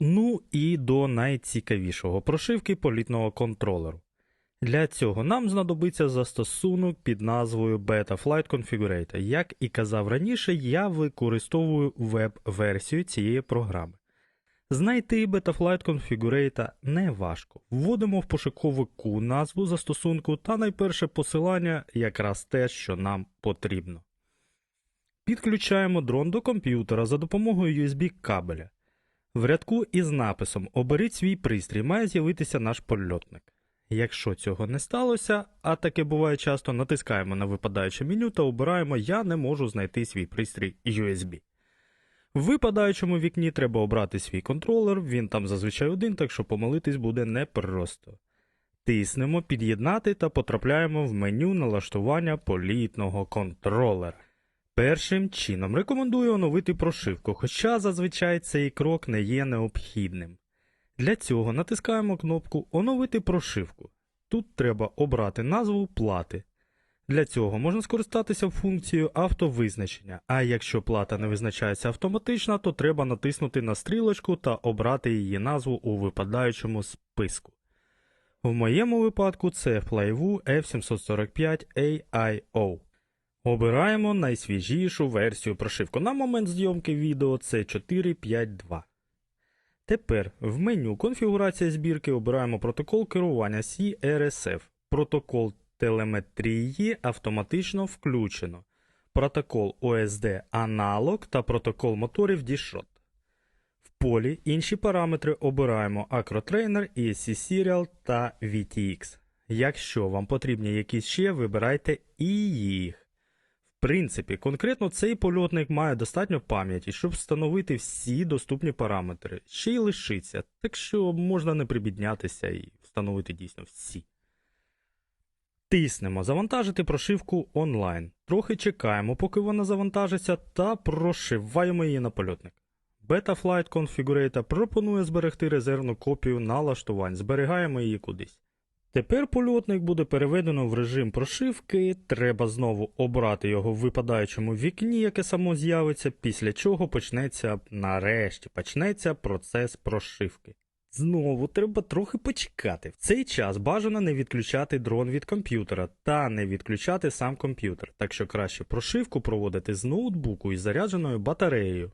Ну і до найцікавішого прошивки політного контролеру. Для цього нам знадобиться застосунок під назвою Betaflight Configurator. Як і казав раніше, я використовую веб-версію цієї програми. Знайти Betaflight Configurator не важко. Вводимо в пошуковику назву застосунку та найперше посилання якраз те, що нам потрібно. Підключаємо дрон до комп'ютера за допомогою USB кабеля. В рядку із написом Оберіть свій пристрій має з'явитися наш польотник. Якщо цього не сталося, а таке буває часто, натискаємо на випадаюче меню та обираємо Я не можу знайти свій пристрій USB. В випадаючому вікні треба обрати свій контролер, він там зазвичай один, так що помилитись буде непросто. Тиснемо Під'єднати та потрапляємо в меню налаштування політного контролера. Першим чином рекомендую оновити прошивку, хоча зазвичай цей крок не є необхідним. Для цього натискаємо кнопку Оновити прошивку. Тут треба обрати назву плати. Для цього можна скористатися функцією автовизначення, а якщо плата не визначається автоматично, то треба натиснути на стрілочку та обрати її назву у випадаючому списку. В моєму випадку це Playvu F745 AIO. Обираємо найсвіжішу версію прошивку. На момент зйомки відео це 4.5.2. Тепер в меню Конфігурація збірки обираємо протокол керування CRSF. Протокол телеметрії автоматично включено. Протокол OSD аналог та протокол моторів D-Shot. В полі інші параметри обираємо AcroTrainer, ESC Serial та VTX. Якщо вам потрібні якісь ще, вибирайте і їх. Принципі, конкретно цей польотник має достатньо пам'яті, щоб встановити всі доступні параметри. Ще й лишиться, так що можна не прибіднятися і встановити дійсно всі. Тиснемо Завантажити прошивку онлайн. Трохи чекаємо, поки вона завантажиться, та прошиваємо її на польотник. Betaflight Configurator пропонує зберегти резервну копію налаштувань, зберігаємо її кудись. Тепер польотник буде переведено в режим прошивки, треба знову обрати його в випадаючому вікні, яке само з'явиться, після чого почнеться, нарешті, почнеться процес прошивки. Знову треба трохи почекати. В цей час бажано не відключати дрон від комп'ютера та не відключати сам комп'ютер, так що краще прошивку проводити з ноутбуку із зарядженою батареєю.